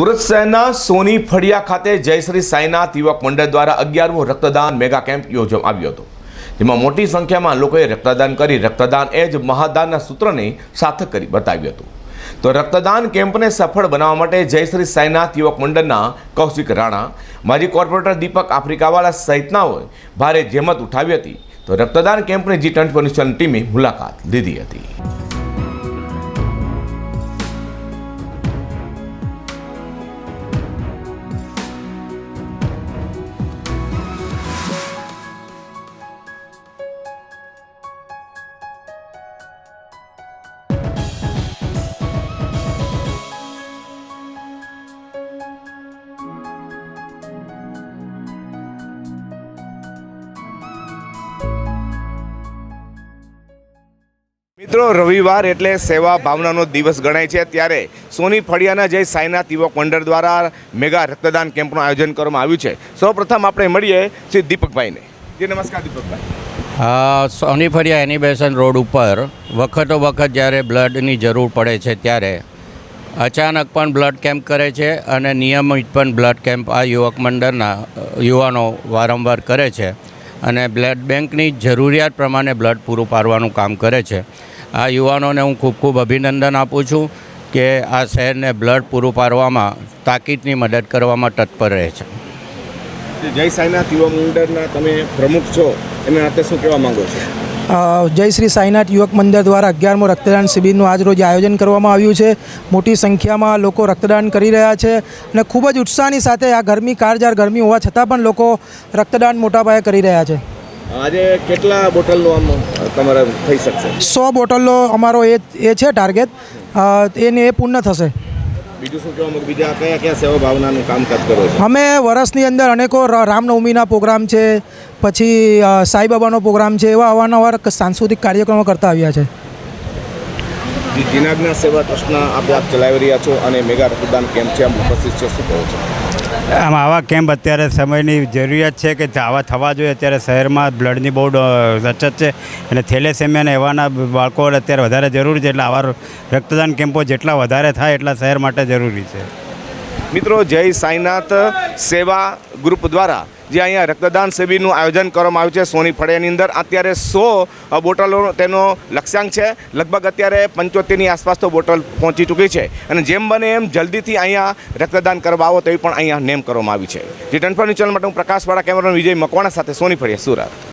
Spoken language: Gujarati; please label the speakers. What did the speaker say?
Speaker 1: સુરત શહેરના સોની ફળિયા ખાતે જયશ્રી સાંઈનાથ યુવક મંડળ દ્વારા અગિયારમો રક્તદાન મેગા કેમ્પ યોજવામાં આવ્યો હતો. જેમાં મોટી સંખ્યામાં લોકોએ રક્તદાન કરી, રક્તદાન એ જ મહાદાનના સૂત્રને સાર્થક કરી બતાવ્યું હતું. તો રક્તદાન કેમ્પને સફળ બનાવવા માટે જયશ્રી સાંઈનાથ યુવક મંડળના કૌશિક રાણા, માજી કોર્પોરેટર દીપક આફ્રિકાવાળા સહિતનાઓએ ભારે જેમત ઉઠાવી હતી. તો રક્તદાન કેમ્પની જી ટ્વેન્ટી ન્યૂઝની ટીમે મુલાકાત લીધી હતી. મિત્રો, રવિવાર એટલે સેવા ભાવનાનો દિવસ ગણાય છે. ત્યારે સોની ફળિયાના જય સાઈનાથ યુવક મંડળ દ્વારા મેગા રક્તદાન કેમ્પનું આયોજન કરવામાં આવ્યું છે. સૌપ્રથમ આપણે મળીએ શ્રી દીપકભાઈને. જી, નમસ્કાર દીપકભાઈ.
Speaker 2: સોની ફળિયા એનિબેશન રોડ ઉપર વખતો વખત જ્યારે બ્લડની જરૂર પડે છે ત્યારે અચાનક પણ બ્લડ કેમ્પ કરે છે અને નિયમિત પણ બ્લડ કેમ્પ આ યુવક મંડળના યુવાનો વારંવાર કરે છે. અને બ્લડ બેંકની જરૂરિયાત પ્રમાણે બ્લડ પૂરું પાડવાનું કામ કરે છે. આ યુવાનોને હું ખૂબ ખૂબ અભિનંદન આપું છું કે આ શહેરને બ્લડ પૂરું પાડવામાં તાકીદની મદદ કરવામાં તત્પર રહે છે.
Speaker 1: જય સાંઈનાથ યુવક મંડળના તમે પ્રમુખ છો એના નાતે શું કહેવા માંગો છો?
Speaker 3: જય શ્રી સાંઈનાથ યુવક મંદિર દ્વારા અગિયારમો રક્તદાન શિબિરનું આજ રોજ આયોજન કરવામાં આવ્યું છે. મોટી સંખ્યામાં લોકો રક્તદાન કરી રહ્યા છે અને ખૂબ જ ઉત્સાહની સાથે આ ગરમી કારજાર ગરમી હોવા છતાં પણ લોકો રક્તદાન મોટા પાયે કરી રહ્યા છે.
Speaker 1: આજે કેટલા બોટલનો આમ તમારે થઈ શકશે?
Speaker 3: સો બોટલનો અમારો એ એ છે ટાર્ગેટ એને એ પૂર્ણ થશે.
Speaker 1: બીજું શું કહેવા બીજા કયા કયા સેવા ભાવનાનું કામકાજ કરો છો?
Speaker 3: અમે વર્ષની અંદર અનેકો રામનવમીના પ્રોગ્રામ છે પછી સાંઈબાબાનો પ્રોગ્રામ છે એવા અવારનવાર સાંસ્કૃતિક કાર્યક્રમો કરતા આવ્યા છે.
Speaker 1: જીનાજ્ઞા સેવા ટ્રસ્ટના આપણે આપ ચલાવી રહ્યા છો અને મેગા રક્તદાન કેમ્પ છે આમ ઉપસ્થિત છે શું કહો છો?
Speaker 4: આમ આવા કેમ્પ અત્યારે સમયની જરૂરિયાત છે કે આવા થવા જોઈએ. અત્યારે શહેરમાં બ્લડની બહુ અછત છે અને થેલેસેમિયા એવાના બાળકો અત્યારે વધારે જરૂરી છે. એટલે આવા રક્તદાન કેમ્પો જેટલા વધારે થાય એટલા શહેર માટે જરૂરી છે.
Speaker 1: મિત્રો, જય સાંઈનાથ સેવા ગ્રુપ દ્વારા જે અહીંયા રક્તદાન શિબિરનું આયોજન કરવામાં આવ્યું છે સોની ફળિયાની અંદર. અત્યારે સો બોટલો તેનો લક્ષ્યાંક છે. લગભગ અત્યારે પંચોતેરની આસપાસ તો બોટલ પહોંચી ચૂકી છે. અને જેમ બને એમ જલ્દીથી અહીંયા રક્તદાન કરવા આવો તેવી પણ અહીંયા નેમ કરવામાં આવી છે. જે ટનફરની ચેનલ માટે હું પ્રકાશવાળા કેમેરામેન વિજય મકવાણા સાથે સોની ફળિયા, સુરત.